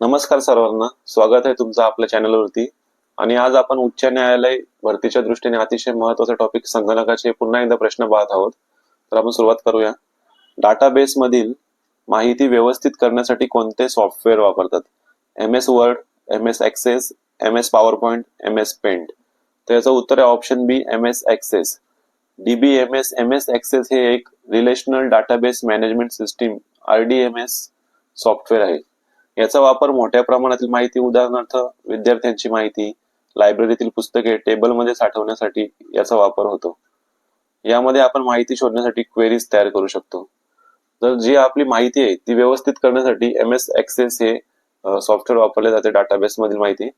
नमस्कार सर्वांना. स्वागत आहे तुमचं आपल्या चॅनलवरती आणि आज आपण उच्च न्यायालय भरतीच्या दृष्टीने अतिशय महत्त्वाचा टॉपिक संगणकाचे पुन्हा एकदा प्रश्न पाहत आहोत. तर आपण सुरुवात करूया. डाटाबेस मधील माहिती व्यवस्थित करण्यासाठी कोणते सॉफ्टवेअर वापरतात? M S word M S access M S power point M S paint तर याचं उत्तर आहे option B M S access DB M S M S access हे एक relational database management system R D M S software आहे. याचा वापर मोठ्या प्रमाणातील माहिती उदाहरणार्थ विद्यार्थ्यांची माहिती लायब्ररीतील पुस्तके टेबलमध्ये साठवण्यासाठी याचा वापर होतो. यामध्ये आपण माहिती शोधण्यासाठी क्वेरीज तयार करू शकतो. तर जी आपली माहिती आहे ती व्यवस्थित करण्यासाठी एम एस एक्सेस हे सॉफ्टवेअर वापरले जाते डाटाबेस मधील माहिती.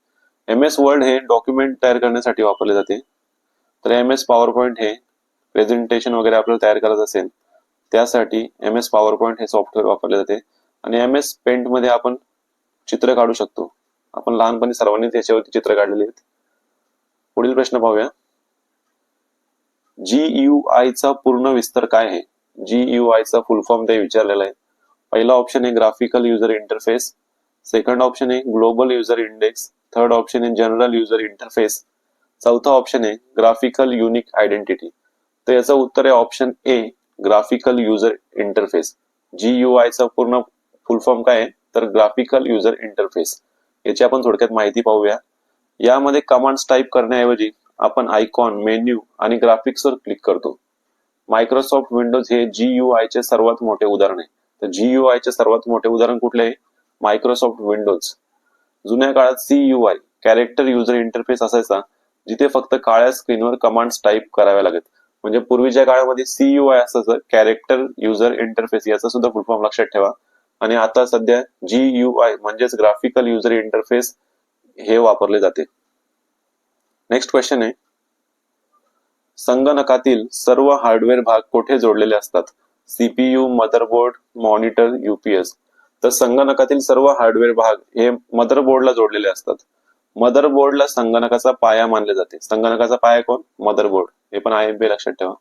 एम एस वर्ड हे डॉक्युमेंट तयार करण्यासाठी वापरले जाते. तर एम एस पॉवर पॉईंट हे प्रेझेंटेशन वगैरे आपल्याला तयार करायचं असेल त्यासाठी एम एस पॉवर पॉईंट हे सॉफ्टवेअर वापरले जाते. आणि एम एस पेंटमध्ये आपण चित्र काढू शकतो. आपण लहानपणी सर्वांनी त्याच्यावरती चित्र काढलेली आहेत. पुढील प्रश्न पाहूया. जी यू आय चा पूर्ण विस्तार काय आहे? जी यू आय चा फुल फॉर्म ते विचारलेला आहे. पहिला ऑप्शन आहे graphical user interface second option आहे global user index third option आहे जनरल युजर इंटरफेस चौथा ऑप्शन आहे ग्राफिकल युनिक आयडेंटिटी तर याचं उत्तर आहे option A graphical user interface G U I चा पूर्ण फुल फॉर्म काय आहे? तर ग्राफिकल युजर इंटरफेस. याची आपण थोडक्यात माहिती पाहूया. यामध्ये कमांड्स टाईप करण्याऐवजी आपण आयकॉन मेन्यू आणि ग्राफिक्सवर क्लिक करतो. मायक्रोसॉफ्ट विंडोज हे जी यू आयचे सर्वात मोठे उदाहरण आहे. तर जी यू आय चे सर्वात मोठे उदाहरण कुठले आहे? Microsoft Windows. जुन्या काळात C U I character user interface असायचा जिथे फक्त काळ्या स्क्रीनवर कमांड्स टाईप कराव्या लागत. म्हणजे पूर्वीच्या काळामध्ये सी यू आय असायचं कॅरेक्टर युजर इंटरफेस याचा सुद्धा फुल फॉर्म लक्षात ठेवा. आणि आता सध्या जी यू आय म्हणजेच ग्राफिकल युजर इंटरफेस हे वापरले जाते. नेक्स्ट क्वेश्चन आहे. संगणकातील सर्व हार्डवेअर भाग कोठे जोडलेले असतात? सीपीयू मदरबोर्ड मॉनिटर युपीएस तर संगणकातील सर्व हार्डवेअर भाग हे मदरबोर्डला जोडलेले असतात. मदरबोर्डला संगणकाचा पाया मानले जाते. संगणकाचा पाया कोण? मदरबोर्ड हे पण आय बी लक्षात ठेवा.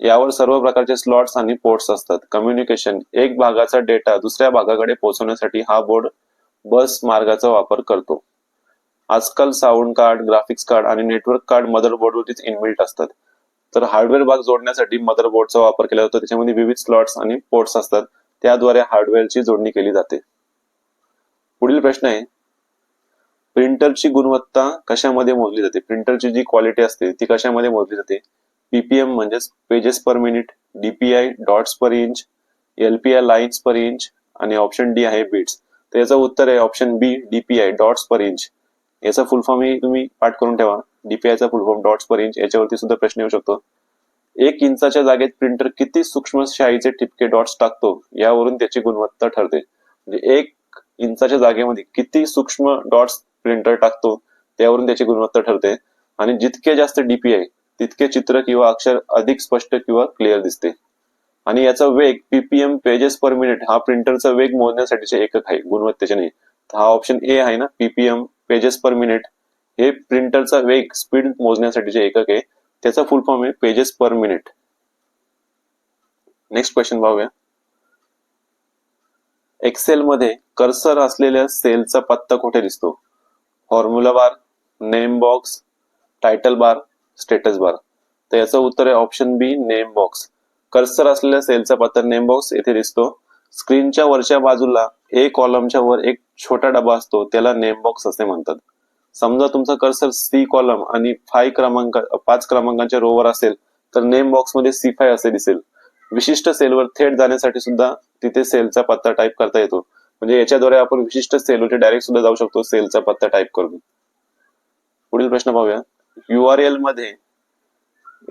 यावर सर्व प्रकारचे स्लॉट्स आणि पोर्ट्स असतात. कम्युनिकेशन एक भागाचा डेटा दुसऱ्या भागाकडे पोहोचवण्यासाठी हा बोर्ड बस मार्गाचा वापर करतो. आजकाल साऊंड कार्ड ग्राफिक्स कार्ड आणि नेटवर्क कार्ड मदरबोर्डवरतीच इनबिल्ट असतात. तर हार्डवेअर भाग जोडण्यासाठी मदरबोर्डचा वापर केला जातो. त्याच्यामध्ये विविध स्लॉट्स आणि पोर्ट्स असतात. त्याद्वारे हार्डवेअरची जोडणी केली जाते. पुढील प्रश्न आहे प्रिंटरची गुणवत्ता कशामध्ये मोजली जाते? प्रिंटरची जी क्वालिटी असते ती कशामध्ये मोजली जाते? पीपीएम म्हणजेच pages per minute DPI dots per inch LPI lines per inch आणि ऑप्शन डी आहे बीट्स तर याचं उत्तर आहे option B DPI dots per inch याचा फुल फॉर्म तुम्ही पाठ करून ठेवा. डीपीआयचा full form dots per inch याच्यावरती सुद्धा प्रश्न येऊ शकतो. एक इंचाच्या जागेत प्रिंटर किती सूक्ष्म शाईचे ठिपके डॉट्स टाकतो यावरून त्याची गुणवत्ता ठरते. म्हणजे एक इंचाच्या जागेमध्ये किती सूक्ष्म डॉट्स प्रिंटर टाकतो त्यावरून त्याची गुणवत्ता ठरते. आणि जितके जास्त डीपीआय तितके चित्र किंवा अक्षर अधिक स्पष्ट किंवा क्लिअर दिसते. आणि याचा वेग पीपीएम पेजेस पर मिनिट हा प्रिंटरचा वेग मोजण्यासाठीचे एकक आहे गुणवत्तेचे नाही. हा ऑप्शन ए आहे ना पीपीएम पेजेस पर मिनिट हे प्रिंटरचा वेग स्पीड मोजण्यासाठीचे एकक आहे. त्याचा फुल फॉर्म आहे pages per minute next question पाहूया. एक्सेल मध्ये कर्सर असलेल्या सेलचा पत्ता कुठे दिसतो? Formula bar name box title bar status bar तर याचं उत्तर आहे option B name box cursor असलेल्या सेलचा पत्ता नेम बॉक्स येथे दिसतो. स्क्रीनच्या वरच्या बाजूला ए कॉलमच्या वर एक छोटा डबा असतो त्याला नेम बॉक्स असे म्हणतात. समजा तुमचा कर्सर सी कॉलम आणि फाय क्रमांक पाच क्रमांकाच्या रोवर असेल तर नेम बॉक्समध्ये सी फाय असे दिसेल. विशिष्ट सेलवर थेट जाण्यासाठी सुद्धा तिथे सेलचा पत्ता टाईप करता येतो. म्हणजे याच्याद्वारे आपण विशिष्ट सेलवरती डायरेक्ट सुद्धा जाऊ शकतो सेलचा पत्ता टाईप करून. पुढील प्रश्न पाहूया. युआरएलमध्ये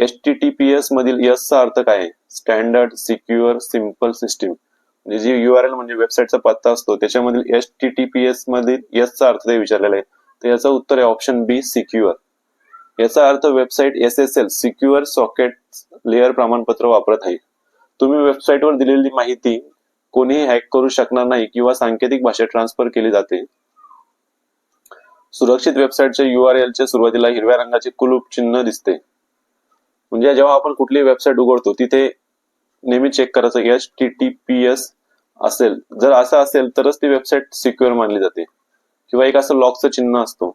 S T T P S मधील यस चा अर्थ काय आहे? स्टँडर्ड सिक्युअर सिंपल सिस्टीम म्हणजे जी युआरएल म्हणजे वेबसाईटचा पत्ता असतो त्याच्यामधील S T T P S मधील यस चा अर्थ ते विचारलेला आहे. तर याचं उत्तर आहे ऑप्शन बी सिक्युअर याचा अर्थ website S S L secure socket layer प्रमाणपत्र वापरत आहे. तुम्ही वेबसाईटवर दिलेली माहिती कोणीही हॅक करू शकणार नाही किंवा सांकेतिक भाषेत ट्रान्सफर केली जाते. सुरक्षित वेबसाईटच्या युआरएल च्या सुरुवातीला हिरव्या रंगाचे कुलूप चिन्ह दिसते. म्हणजे जेव्हा आपण कुठली वेबसाईट उघडतो तिथे नेहमी चेक करायचं H T T P S असेल. जर असं असेल तरच ती वेबसाईट सिक्युअर मानली जाते. किंवा एक असं लॉकचं चिन्ह असतो.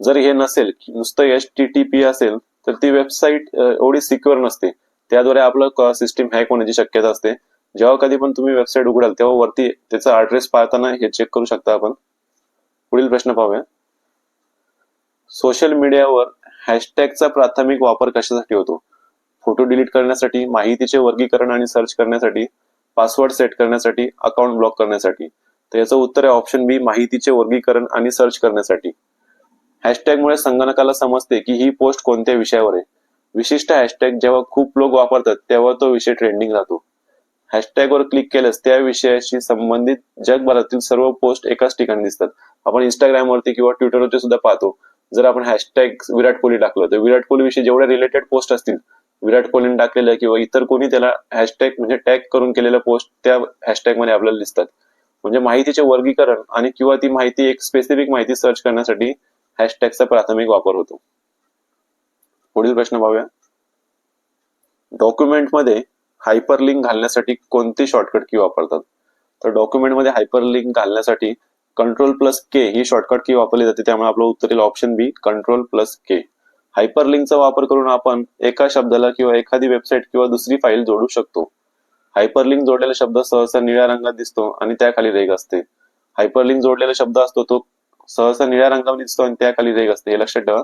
जर हे नसेल नुसतं एच टी टी पी असेल तर ती वेबसाईट एवढी सिक्युअर नसते. त्याद्वारे आपलं सिस्टीम हॅक होण्याची शक्यता असते. जेव्हा कधी पण तुम्ही वेबसाईट उघडाल तेव्हा वरती त्याचा ऍड्रेस पाहताना हे चेक करू शकता आपण. पुढील प्रश्न पाहूया. सोशल मीडियावर हॅशटॅगचा प्राथमिक वापर कशासाठी होतो? फोटो डिलीट करण्यासाठी माहितीचे वर्गीकरण आणि सर्च करण्यासाठी पासवर्ड सेट करण्यासाठी अकाउंट ब्लॉक करण्यासाठी. तर याचं उत्तर आहे ऑप्शन बी माहितीचे वर्गीकरण आणि सर्च करण्यासाठी. हॅशटॅगमुळे संगणकाला समजते की ही पोस्ट कोणत्या विषयावर आहे. विशिष्ट हॅशटॅग जेव्हा खूप लोक वापरतात तेव्हा तो विषय ट्रेंडिंग राहतो. हॅशटॅगवर क्लिक केल्यास त्या विषयाशी संबंधित जगभरातील सर्व पोस्ट एकाच ठिकाणी दिसतात. आपण इंस्टाग्राम वरती किंवा ट्विटरवरती सुद्धा पाहतो. जर आपण हॅशटॅग विराट कोहली टाकलं तर विराट कोहली विषयी जेवढ्या रिलेटेड पोस्ट असतील विराट कोहलीने टाकलेल्या किंवा इतर कोणी त्याला हॅशटॅग म्हणजे टॅग करून केलेल्या पोस्ट त्या हॅशटॅगमध्ये आपल्याला दिसतात. म्हणजे माहितीचे वर्गीकरण आणि किंवा ती माहिती एक स्पेसिफिक माहिती सर्च करण्यासाठी हॅशटॅगचा प्राथमिक वापर होतो. पुढील प्रश्न पाहूया. डॉक्युमेंटमध्ये हायपरलिंक घालण्यासाठी कोणती शॉर्टकट की वापरतात? तर डॉक्युमेंटमध्ये हायपरलिंक घालण्यासाठी कंट्रोल प्लस के ही शॉर्टकट की वापरली जाते. त्यामुळे आपलं उत्तर येईल option B control plus K हायपरलिंकचा वापर करून आपण एका शब्दाला किंवा एखादी वेबसाईट किंवा दुसरी फाईल जोडू शकतो. हायपरलिंक जोडलेला शब्द सहसा निळ्या रंगात दिसतो आणि त्याखाली रेग असते. हायपरलिंक जोडलेला शब्द असतो तो सहसा निळ्या रंगामध्ये दिसतो आणि त्याखाली रेग असते. हे लक्षात ठेवा.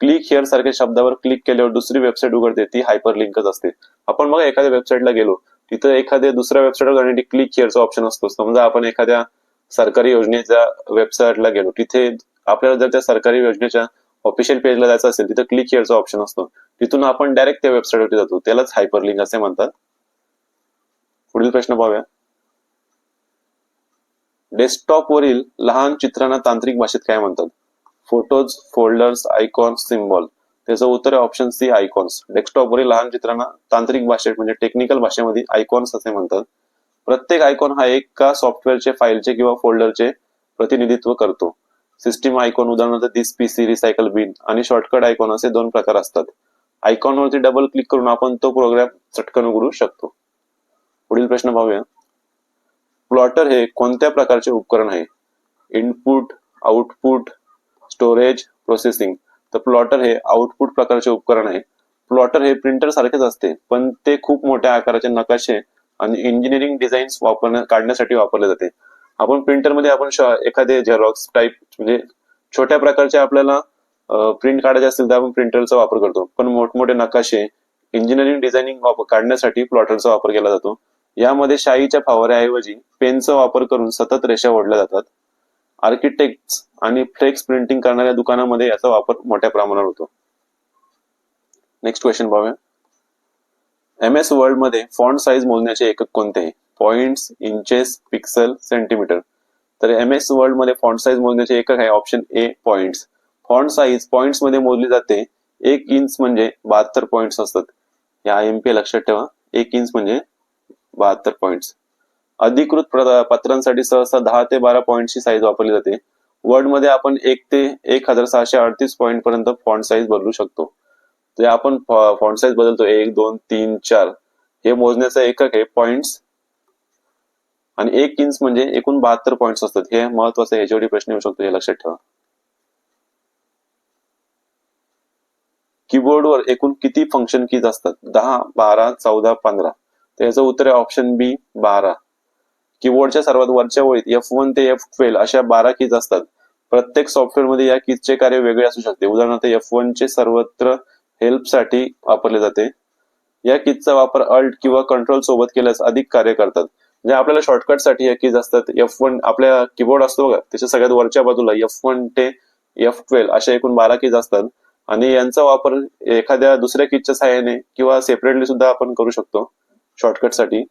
क्लिक हिअर सारख्या शब्दावर क्लिक केल्यावर दुसरी वेबसाईट उघडते. ती हायपरलिंकच असते. आपण बघा एखाद्या वेबसाईटला गेलो. तिथं एखाद्या दुसऱ्या वेबसाईटवर जाण्यासाठी क्लिक हिअरचा ऑप्शन असतो. समजा आपण एखाद्या सरकारी योजनेच्या वेबसाईटला गेलो. तिथे आपल्याला जर त्या सरकारी योजनेच्या ऑफिशियल पेजला जायचं असेल तिथं क्लिक हिअरचा ऑप्शन असतो. तिथून आपण डायरेक्ट त्या वेबसाईटवरती जातो. त्यालाच हायपरलिंक असे म्हणतात. पुढील प्रश्न पाहूया. डेस्कटॉपवरील लहान चित्रांना तांत्रिक भाषेत काय म्हणतात? फोटोज फोल्डर्स आयकॉन्स सिम्बॉल त्याचं उत्तर आहे ऑप्शन सी आयकॉन्स डेस्कटॉपवरील लहान चित्रांना तांत्रिक भाषेत म्हणजे टेक्निकल भाषेमध्ये आयकॉन्स असे म्हणतात. प्रत्येक आयकॉन हा एका सॉफ्टवेअरचे फाईलचे किंवा फोल्डरचे प्रतिनिधित्व करतो. सिस्टीम आयकॉन उदाहरणार्थ दिस पीसी रिसायकल बिन आणि शॉर्टकट आयकॉन असे दोन प्रकार असतात. आयकॉन वरती डबल क्लिक करून आपण तो प्रोग्राम चटकन उघडू शकतो. पुढील प्रश्न पाहूया. प्लॉटर हे कोणत्या प्रकारचे उपकरण आहे? इनपुट आउटपुट स्टोरेज प्रोसेसिंग तर प्लॉटर हे आउटपुट प्रकारचे उपकरण आहे. प्लॉटर हे प्रिंटर सारखेच असते पण ते खूप मोठ्या आकाराचे नकाशे आणि इंजिनिअरिंग डिझाईन्स वापरण्या काढण्यासाठी वापरले जाते. आपण प्रिंटरमध्ये आपण एखादे झेरॉक्स टाईप म्हणजे छोट्या प्रकारचे आपल्याला प्रिंट काढायचे असतील तर आपण प्रिंटरचा वापर करतो. पण मोठमोठे नकाशे इंजिनिअरिंग डिझायनिंग काढण्यासाठी प्लॉटरचा वापर केला जातो. यामध्ये शाईच्या फावऱ्याऐवजी पेनचा वापर करून सतत रेषा ओढल्या जातात. आर्किटेक्ट आणि फ्लेक्स प्रिंटिंग करणाऱ्या दुकानामध्ये याचा वापर मोठ्या प्रमाणावर होतो. नेक्स्ट क्वेश्चन पाहूया. एम एस वर्ल्डमध्ये फॉन्ट साईज मोजण्याचे एकक कोणते? आहे पॉइंट्स इंचेस पिक्सल सेंटीमीटर तर एम एस वर्ल्डमध्ये फॉन्ट साईज मोजण्याचे एकक आहे option A points. Font size पॉइंट्समध्ये मोजली जाते. एक इंच म्हणजे बहात्तर पॉइंट्स असतात. या एम पी लक्षात ठेवा. एक इंच म्हणजे बहात्तर पॉइंट्स. अधिकृत पत्रांसाठी सहसा दहा ते बारा पॉइंटची साईज वापरली जाते. वर्ल्डमध्ये आपण एक ते एक हजार सहाशे अडतीस पॉईंट पर्यंत फॉन्ट साईज बदलू शकतो. तर आपण फॉन्ट साईज बदलतो. एक दोन तीन चार. हे मोजण्याचं एकक आहे पॉइंट्स आणि एक इंच म्हणजे एकूण बहात्तर पॉईंट्स असतात. हे महत्वाचं ह्याच्यावर प्रश्न येऊ शकतो. हे लक्षात ठेवा. कीबोर्डवर एकूण किती फंक्शन कीज असतात? दहा बारा चौदा पंधरा. तर याचं उत्तर आहे ऑप्शन बी बारा. कीबोर्डच्या सर्वात वरच्या ओळीत एफ वन ते एफ ट्वेल्व अशा बारा कीज असतात. प्रत्येक सॉफ्टवेअरमध्ये या कीजचे कार्य वेगळे असू शकते. उदाहरणार्थ एफ वन चे सर्वत्र हेल्पसाठी वापरले जाते. या कीजचा वापर अल्ट किंवा कंट्रोल सोबत केल्यास अधिक कार्य करतात. म्हणजे आपल्याला शॉर्टकटसाठी या कीज असतात. एफ वन आपल्या कीबोर्ड असतो बघा. त्याच्या सगळ्यात वरच्या बाजूला एफ वन ते एफ ट्वेल्व अशा एकूण बारा किज असतात. आणि यांचा वापर एखाद्या दुसऱ्या कीजच्या सहाय्याने किंवा सेपरेटली सुद्धा आपण करू शकतो शॉर्टकटसाठी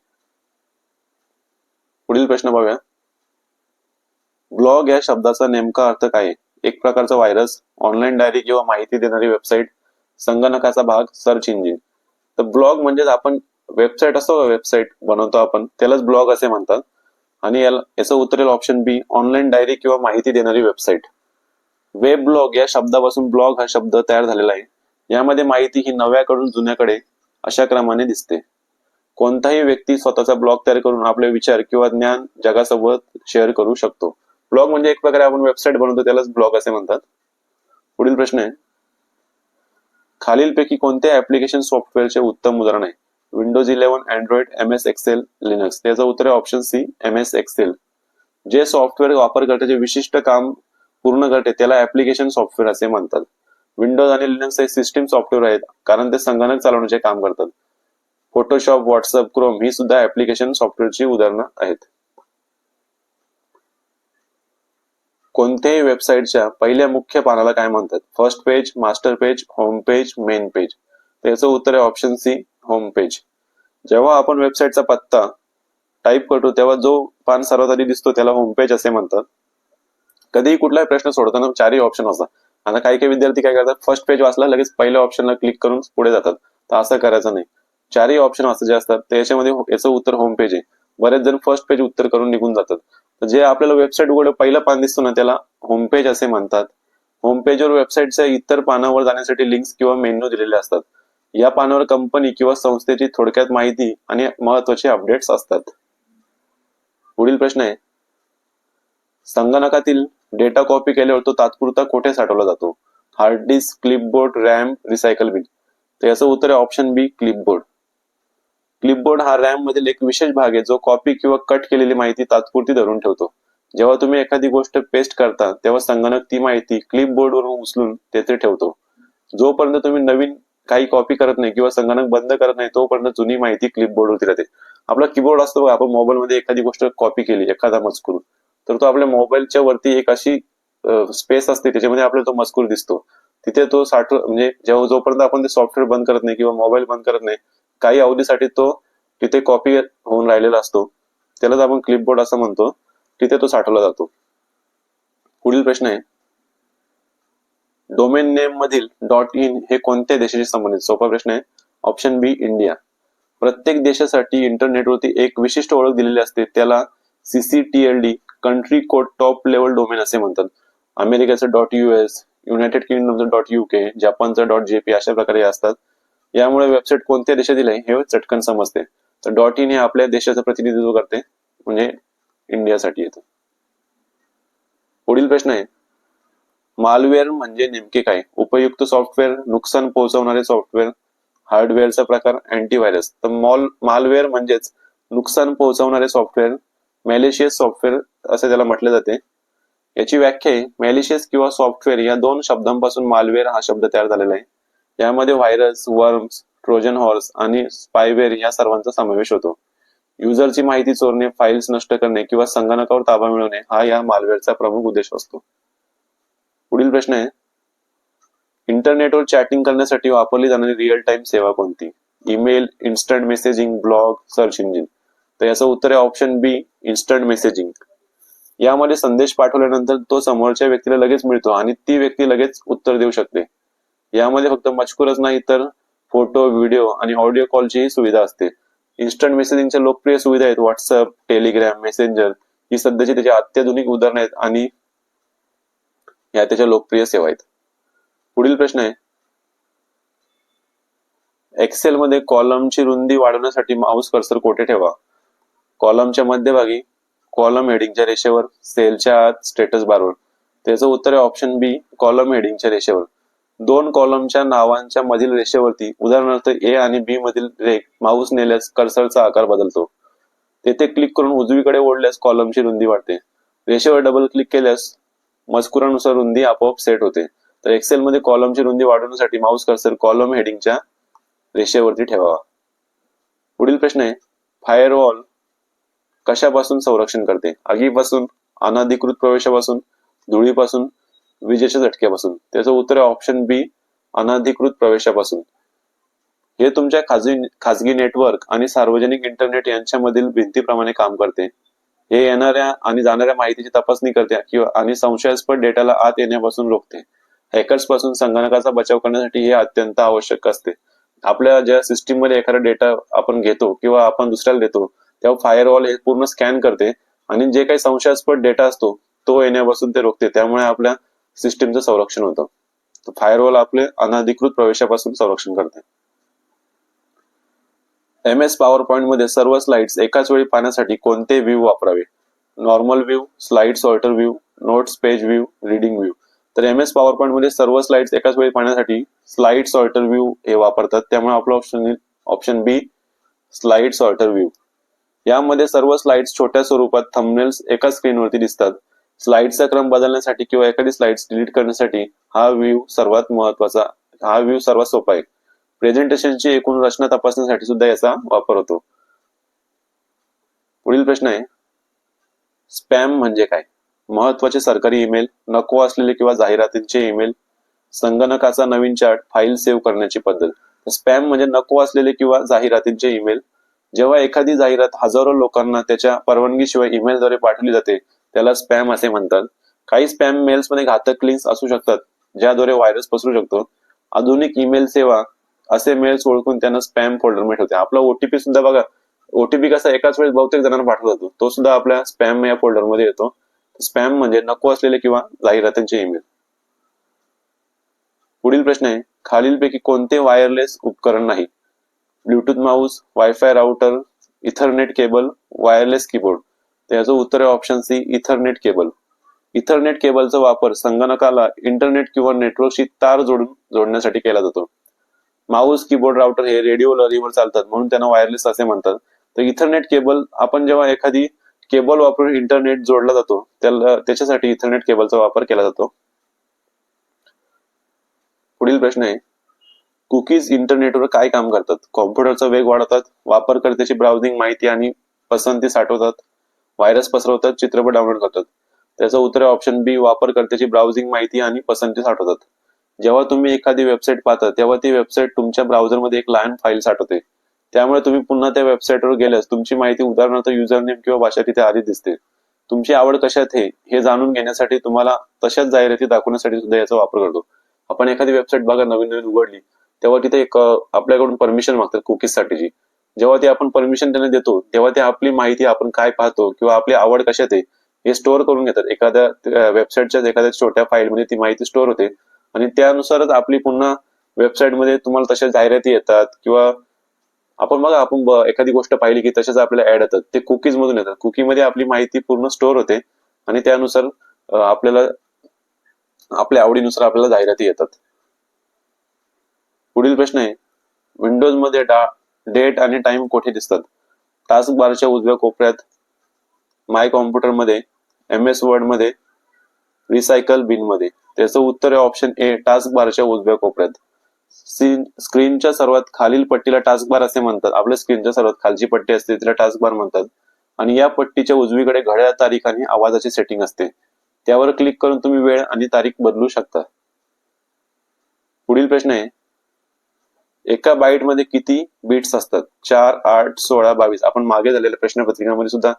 पुढील प्रश्न पाहूया ब्लॉग या शब्दाचा नेमका अर्थ काय एक प्रकारचा व्हायरस ऑनलाईन डायरी किंवा माहिती देणारी वेबसाईट संगणकाचा भाग सर्च इंजिन तर ब्लॉग म्हणजे आपण वेबसाईट असतो वेबसाईट बनवतो आपण त्यालाच ब्लॉग असे म्हणतात. आणि याला याचं उतरेल ऑप्शन बी ऑनलाईन डायरी किंवा माहिती देणारी वेबसाईट वेब ब्लॉग या शब्दापासून ब्लॉग हा शब्द तयार झालेला आहे. यामध्ये माहिती ही नव्याकडून जुन्याकडे अशा क्रमाने दिसते. कोणताही व्यक्ती स्वतःचा ब्लॉग तयार करून आपले विचार किंवा ज्ञान जगासोबत शेअर करू शकतो. ब्लॉग म्हणजे एक प्रकारे आपण वेबसाईट बनवतो त्यालाच ब्लॉग असे म्हणतात. पुढील प्रश्न आहे. खालीलपैकी कोणत्या ऍप्लिकेशन सॉफ्टवेअरचे उत्तम उदाहरण आहे? Windows eleven Android M S Excel Linux त्याचं उत्तर आहे option C M S Excel जे सॉफ्टवेअर वापरकर्त्याचे विशिष्ट काम पूर्ण करते त्याला ऍप्लिकेशन सॉफ्टवेअर असे म्हणतात. विंडोज आणि लिनक्स हे सिस्टीम सॉफ्टवेअर आहेत कारण ते संगणक चालवण्याचे काम करतात. फोटोशॉप व्हॉट्सअप क्रोम ही सुद्धा ऍप्लिकेशन सॉफ्टवेअरची उदाहरणं आहेत. कोणत्याही वेबसाईटच्या पहिल्या मुख्य पानाला काय म्हणतात? First page master page home page main page त्याचं उत्तर आहे ऑप्शन सी होम पेज जेव्हा आपण वेबसाईटचा पत्ता टाईप करतो तेव्हा जो पान सर्वात आधी दिसतो त्याला होम पेज असे म्हणतात. कधीही कुठलाही प्रश्न सोडताना चारही ऑप्शन असतात. आता काही काही विद्यार्थी काय करतात? फर्स्ट पेज वाचला लगेच पहिल्या ऑप्शनला क्लिक करून पुढे जातात. तर असं करायचं नाही. चारही ऑप्शन असं जे असतात त्याच्यामध्ये याचं उत्तर होम पेज आहे. बरेच जण फर्स्ट पेज उत्तर करून निघून जातात. तर जे आपल्याला वेबसाईट उघड पहिलं पान दिसतो ना त्याला होमपेज असे म्हणतात. होमपेजवर वेबसाईटच्या इतर पानावर जाण्यासाठी लिंक्स किंवा मेन्यू दिलेले असतात. या पानावर कंपनी किंवा संस्थेची थोडक्यात माहिती आणि महत्त्वाचे अपडेट्स असतात. पुढील प्रश्न आहे. संगणकातील डेटा कॉपी केल्यावर तो तात्पुरता कोठे साठवला जातो? Hard disk clipboard RAM recycle bin तर याचं उत्तर आहे ऑप्शन बी क्लिपबोर्ड क्लिपबोर्ड हा रॅम मधील एक विशेष भाग आहे जो कॉपी किंवा कट केलेली माहिती तात्पुरती धरून ठेवतो. जेव्हा तुम्ही एखादी गोष्ट पेस्ट करता तेव्हा संगणक ती माहिती क्लिपबोर्डवरून उचलून तेथे ठेवतो. जोपर्यंत तुम्ही नवीन काही कॉपी करत नाही किंवा संगणक बंद करत नाही तोपर्यंत जुनी माहिती क्लिपबोर्डवरती राहते. आपला कीबोर्ड असतो बघा आपण मोबाईल मध्ये एखादी गोष्ट कॉपी केली एखादा मजकूर तर तो आपल्या मोबाईलच्या वरती एक अशी स्पेस असते त्याच्यामध्ये आपल्याला तो मजकूर दिसतो. तिथे तो साठ म्हणजे जेव्हा जोपर्यंत आपण ते सॉफ्टवेअर बंद करत नाही किंवा मोबाईल बंद करत नाही काही अवधीसाठी तो तिथे कॉपी होऊन राहिलेला असतो. त्यालाच आपण क्लिपबोर्ड असं म्हणतो. तिथे तो साठवला जातो. पुढील प्रश्न आहे. डोमेन नेम मधील डॉट इन हे कोणत्या देशाशी संबंधित? सोपा प्रश्न आहे. ऑप्शन बी इंडिया प्रत्येक देशासाठी इंटरनेटवरती एक विशिष्ट ओळख दिलेली असते. त्याला CCTLD country code top level domain असे म्हणतात. अमेरिकेचं डॉट युएस युनायटेड किंगडमचं डॉट युके जपानचं डॉट जेपी अशा प्रकारे असतात. यामुळे वेबसाईट कोणत्या देशातील आहे हे चटकन समजते. तर डॉट इन हे आपल्या देशाचं प्रतिनिधित्व करते म्हणजे इंडियासाठी येतं. पुढील प्रश्न आहे मालवेअर म्हणजे नेमके काय? उपयुक्त सॉफ्टवेअर नुकसान पोहोचवणारे सॉफ्टवेअर हार्डवेअरचा प्रकार अँटीव्हायरस तर मॉल मालवेअर म्हणजेच नुकसान पोहोचवणारे सॉफ्टवेअर मॅलिशियस सॉफ्टवेअर असे त्याला म्हटले जाते. याची व्याख्या आहे मॅलिशियस किंवा सॉफ्टवेअर या दोन शब्दांपासून मालवेअर हा शब्द तयार झालेला आहे. यामध्ये व्हायरस वर्म्स ट्रोजन हॉर्स आणि स्पायवेअर या सर्वांचा समावेश होतो. युजरची माहिती चोरणे फाईल्स नष्ट करणे किंवा संगणकावर ताबा मिळवणे हा या मालवेअरचा प्रमुख उद्देश असतो. पुढील प्रश्न आहे इंटरनेटवर चॅटिंग करण्यासाठी वापरली जाणारी रिअल टाइम सेवा कोणती? Email instant messaging blog search engine तर याचं उत्तर आहे ऑप्शन बी इन्स्टंट मेसेजिंग यामध्ये संदेश पाठवल्यानंतर तो समोरच्या व्यक्तीला लगेच मिळतो आणि ती व्यक्ती लगेच उत्तर देऊ शकते. यामध्ये फक्त मजकूरच नाही तर फोटो व्हिडिओ आणि ऑडिओ कॉलचीही सुविधा असते. इन्स्टंट मेसेजिंगच्या लोकप्रिय सुविधा आहेत व्हॉट्सअप टेलिग्राम मेसेंजर ही सध्याची त्याची अत्याधुनिक उदाहरणं आहेत आणि या त्याच्या लोकप्रिय सेवा आहेत. पुढील प्रश्न आहे. एक्सेल मध्ये कॉलमची रुंदी वाढवण्यासाठी माऊस कर्सर कोठे ठेवा? कॉलमच्या मध्यभागी कॉलम हेडिंगच्या रेषेवर सेलच्या आत स्टेटस बारवर त्याचं उत्तर आहे ऑप्शन बी कॉलम हेडिंगच्या रेषेवर. दोन कॉलमच्या नावांच्या मधील रेषेवरती उदाहरणार्थ ए आणि बी मधील रेख माऊस नेल्यास कर्सरचा आकार बदलतो. तेथे क्लिक करून उजवीकडे ओढल्यास कॉलमची रुंदी वाढते. रेषेवर डबल क्लिक केल्यास मजकुरानुसार रुंदी आपोआप सेट होते. तर एक्सेल मध्ये कॉलमची रुंदी वाढवण्यासाठी माऊस कर्सर कॉलम हेडिंगच्या रेषेवरती ठेवावा. पुढील प्रश्न आहे फायरवॉल कशापासून संरक्षण करते? आगीपासून अनधिकृत प्रवेशापासून धुळीपासून विजेच्या झटक्यापासून. त्याचं उत्तर आहे ऑप्शन बी अनधिकृत प्रवेशापासून. हे तुमच्या खाजगी खाजगी नेटवर्क आणि सार्वजनिक इंटरनेट यांच्यामधील भिंतीप्रमाणे काम करते. हे येणाऱ्या आणि जाणाऱ्या माहितीची तपासणी करते किंवा आणि संशयास्पद डेटाला आत येण्यापासून रोखते. हॅकर्सपासून संगणकाचा बचाव करण्यासाठी हे अत्यंत आवश्यक असते. आपल्या ज्या सिस्टीममध्ये एखादा डेटा आपण घेतो किंवा आपण दुसऱ्याला देतो तेव्हा फायरवॉल हे पूर्ण स्कॅन करते आणि जे काही संशयास्पद डेटा असतो तो येण्यापासून ते रोखते. त्यामुळे आपल्या सिस्टीमचं संरक्षण होतं. फायरवॉल आपले अनधिकृत प्रवेशापासून संरक्षण करते. एम एस पॉवर पॉईंटमध्ये सर्व स्लाइड्स एकाच वेळी पाहण्यासाठी कोणते व्ह्यू वापरावे? Normal view slide sorter view notes page view reading view तर एम एस पॉवर पॉईंटमध्ये सर्व स्लाइड्स एकाच वेळी पाहण्यासाठी स्लाइड सॉर्टर व्ह्यू हे वापरतात. त्यामुळे आपलं option option B slide sorter view यामध्ये सर्व स्लाइड्स छोट्या स्वरूपात थंबनेल्स एका स्क्रीनवरती दिसतात. स्लाइडचा क्रम बदलण्यासाठी किंवा एखादी स्लाइड्स डिलीट करण्यासाठी हा व्ह्यू सर्वात महत्त्वाचा हा व्ह्यू सर्वात सोपा आहे. प्रेझेंटेशनची एकूण रचना तपासण्यासाठी सुद्धा याचा वापर होतो. पुढील प्रश्न आहे स्पॅम म्हणजे काय? महत्त्वाचे सरकारी ईमेल नको असलेले किंवा जाहिरातींचे ईमेल संगणकाचा नवीन चार्ट फाईल सेव्ह करण्याची पद्धत. स्पॅम म्हणजे नको असलेले किंवा जाहिरातींचे ईमेल. जेव्हा एखादी जाहिरात हजारो लोकांना त्याच्या परवानगीशिवाय ईमेलद्वारे पाठवली जाते त्याला स्पॅम असे म्हणतात. काही स्पॅम मेल्समध्ये घातक लिंक्स असू शकतात ज्याद्वारे व्हायरस पसरू शकतो. आधुनिक ईमेल सेवा असे मेल्स ओळखून त्यांना स्पॅम फोल्डरमध्ये ठेवते. आपला ओटीपी सुद्धा बघा ओटीपी कसा एकाच वेळेस बहुतेक जणांना पाठवला जातो. तो सुद्धा आपल्या स्पॅम या फोल्डरमध्ये येतो. स्पॅम म्हणजे नको असलेले किंवा जाहिरातींचे ईमेल पुढील प्रश्न आहे खालीलपैकी कोणते वायरलेस उपकरण नाही? Bluetooth mouse WiFi router Ethernet cable wireless keyboard त्याचं उत्तर आहे option C Ethernet cable Ethernet केबलचा वापर संगणकाला इंटरनेट किंवा नेटवर्कशी तार जोडून जोडण्यासाठी केला जातो. माऊस कीबोर्ड राउटर हे रेडिओ लहरीवर चालतात म्हणून त्यांना वायरलेस असे म्हणतात. तर इथरनेट केबल आपण जेव्हा एखादी केबल वापरून इंटरनेट जोडला जातो त्याला त्याच्यासाठी इथरनेट केबलचा वापर केला जातो. पुढील प्रश्न आहे कुकीज इंटरनेटवर काय काम करतात? कॉम्प्युटरचा वेग वाढवतात वापरकर्त्याची ब्राउझिंग माहिती आणि पसंती साठवतात व्हायरस पसरवतात चित्रपट डाउनलोड करतात. त्याचं उत्तर ऑप्शन बी वापरकर्त्याची ब्राउझिंग माहिती आणि पसंती साठवतात जेव्हा तुम्ही एखादी वेबसाईट पाहता तेव्हा ती वेबसाईट तुमच्या ब्राउझरमध्ये एक लहान फाईल साठवते. त्यामुळे तुम्ही पुन्हा त्या वेबसाईटवर गेल्यास तुमची माहिती उदाहरणार्थ युजर नेम किंवा भाषा तिथे आधी दिसते. तुमची आवड कशात आहे हे जाणून घेण्यासाठी तुम्हाला तशाच जाहिराती दाखवण्यासाठी सुद्धा याचा वापर करतो. आपण एखादी वेबसाईट बघा नवीन नवीन उघडली तेव्हा तिथे एक आपल्याकडून परमिशन मागतात कुकीज साठीची. जेव्हा ते आपण परमिशन त्यांना देतो तेव्हा ते आपली माहिती आपण काय पाहतो किंवा आपली आवड कशात आहे हे स्टोअर करून घेतात. एखाद्या वेबसाईटच्या एखाद्या छोट्या फाईलमध्ये ती माहिती स्टोअर होते. आणि त्यानुसारच आपली पुन्हा वेबसाईटमध्ये तुम्हाला तशा जाहिराती येतात किंवा आपण बघा आपण एखादी गोष्ट पाहिली की तशाच आपल्याला ऍड येतात ते कुकीज मधून येतात. कुकी मध्ये आपली माहिती पूर्ण स्टोअर होते आणि त्यानुसार आपल्याला आपल्या आवडीनुसार आपल्याला जाहिराती येतात. पुढील प्रश्न आहे विंडोजमध्ये डा डेट आणि टाइम कोठे दिसतात? टास्क बारच्या उजव्या कोपऱ्यात माय कॉम्प्युटरमध्ये एम एस वर्डमध्ये रिसायकल बिनमध्ये त्याचं उत्तर आहे ऑप्शन ए टास्क बारच्या उजव्या कोपऱ्यात. स्क्रीनच्या सर्वात खालील पट्टीला टास्क बार असे म्हणतात. आपल्या स्क्रीनच्या सर्वात खालची पट्टी असते तिला टास्क बार म्हणतात. आणि या पट्टीच्या उजवीकडे घड्याळ तारीख आणि आवाजाची सेटिंग असते. त्यावर क्लिक करून तुम्ही वेळ आणि तारीख बदलू शकता. पुढील प्रश्न आहे एका बाईटमध्ये किती बीट्स असतात? चार आठ सोळा बावीस. आपण मागे झालेल्या प्रश्नपत्रिकामध्ये सुद्धा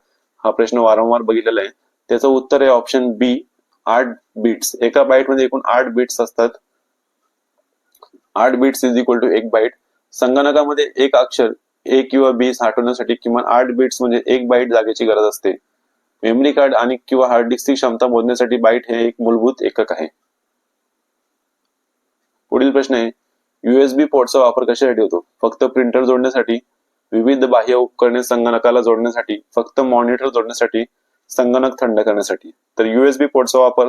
हा प्रश्न वारंवार बघितलेला आहे. त्याचं उत्तर आहे ऑप्शन बी आठ बीट्स एका बाईटमध्ये एकूण आठ बीट्स असतात. आठ बीट्स इज इक्वल टू एक बाईट संगणकामध्ये एक अक्षर ए किंवा बी साठवण्यासाठी किमान आठ बीट्स म्हणजे एक बाईट जागेची गरज असते. मेमरी कार्ड आणि किंवा हार्ड डिस्कची क्षमता मोजण्यासाठी बाईट हे एक मूलभूत एकक आहे. पुढील प्रश्न आहे युएसबी पोर्टचा वापर कशासाठी होतो? फक्त प्रिंटर जोडण्यासाठी विविध बाह्य उपकरणे संगणकाला जोडण्यासाठी फक्त मॉनिटर जोडण्यासाठी संगणक थंड करण्यासाठी. तर युएसबी पोर्टचा वापर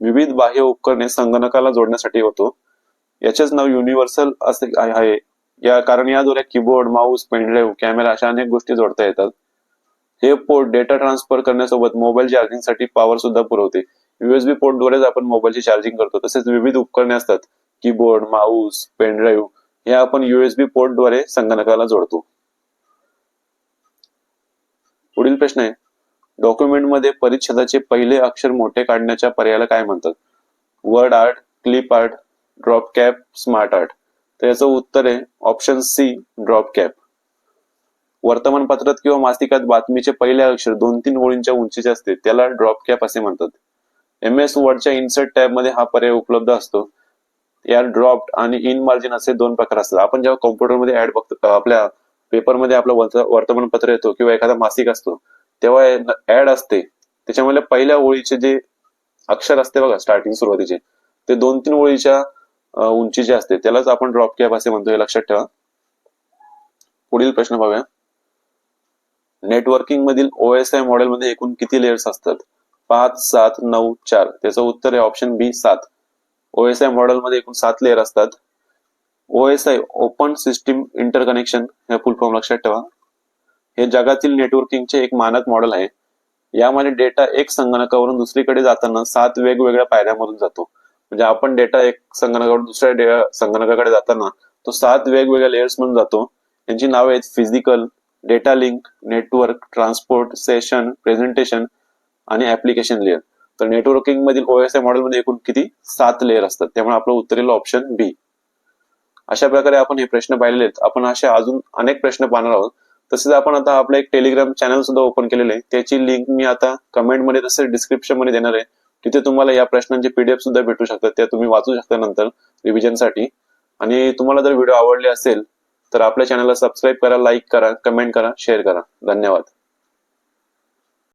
विविध बाह्य उपकरणे संगणकाला जोडण्यासाठी होतो. याचेच नाव युनिव्हर्सल असे आहे या कारण याद्वारे कीबोर्ड माऊस पेनड्राईव्ह कॅमेरा अशा अनेक गोष्टी जोडता येतात. हे पोर्ट डेटा ट्रान्सफर करण्यासोबत मोबाईल चार्जिंगसाठी पॉवर सुद्धा पुरवते. युएसबी पोर्टद्वारेच आपण मोबाईलची चार्जिंग करतो. तसेच विविध उपकरणे असतात. कीबोर्ड माऊस पेनड्राईव्ह हे आपण युएसबी पोर्टद्वारे संगणकाला जोडतो. पुढील प्रश्न आहे डॉक्युमेंटमध्ये परिच्छेदाचे पहिले अक्षर मोठे काढण्याच्या पर्यायाला काय म्हणतात? Word art clip art drop cap smart art तर याचं उत्तर आहे ऑप्शन सी ड्रॉप कॅप वर्तमानपत्रात किंवा मासिकात बातमीचे पहिले अक्षर दोन तीन ओळींच्या उंचीचे असते त्याला ड्रॉप कॅप असे म्हणतात. एम एस वर्डच्या इन्सर्ट टॅबमध्ये हा पर्याय उपलब्ध असतो. या ड्रॉप आणि इन मार्जिन असे दोन प्रकार असतात. आपण जेव्हा कॉम्प्युटरमध्ये ऍड बघतो आपल्या पेपरमध्ये आपलं वर्तमानपत्र येतो किंवा एखादा मासिक असतो तेव्हा ऍड असते. त्याच्यामध्ये पहिल्या ओळीचे जे अक्षर असते बघा स्टार्टिंग सुरुवातीचे ते दोन तीन ओळीच्या उंचीचे असते. त्यालाच आपण ड्रॉप कॅप असे म्हणतो हे लक्षात ठेवा. पुढील प्रश्न पाहूया नेटवर्किंग मधील ओएसआय मॉडेल मध्ये एकूण किती लेयर्स असतात? पाच सात नऊ चार. त्याचं उत्तर आहे ऑप्शन बी सात. ओएसआय मॉडेल मध्ये एकूण सात लेअर असतात. ओएसआय ओपन सिस्टीम इंटरकनेक्शन हे फुल फॉर्म लक्षात ठेवा. हे जगातील नेटवर्किंगचे एक मानक मॉडेल आहे. यामध्ये डेटा एक संगणकावरून दुसरीकडे जाताना सात वेगवेगळ्या पायऱ्यामधून जातो. म्हणजे आपण डेटा एक संगणकावरून दुसऱ्या संगणकाकडे जाताना तो सात वेगवेगळ्या लेअर्स मधून जातो. यांची नावे आहेत physical data link network transport session presentation आणि ऍप्लिकेशन लेअर तर नेटवर्किंग मधील ओएसआय मॉडेल मध्ये एकूण किती? सात लेअर असतात. त्यामुळे आपलं उत्तरेल ऑप्शन बी अशा प्रकारे आपण हे प्रश्न पाहिलेले आहेत. आपण असे अजून अनेक प्रश्न पाहणार आहोत. तसेच आपण आता आपलं एक टेलिग्राम चॅनल सुद्धा ओपन केलेलं आहे. त्याची लिंक मी आता कमेंटमध्ये तसेच डिस्क्रिप्शनमध्ये देणार आहे. तिथे तुम्हाला या प्रश्नांचे पीडीएफ सुद्धा भेटू शकतात. त्या तुम्ही वाचू शकता नंतर रिव्हिजनसाठी. आणि तुम्हाला जर व्हिडिओ आवडले असेल तर आपल्या चॅनलला सबस्क्राईब करा लाईक करा कमेंट करा शेअर करा. धन्यवाद.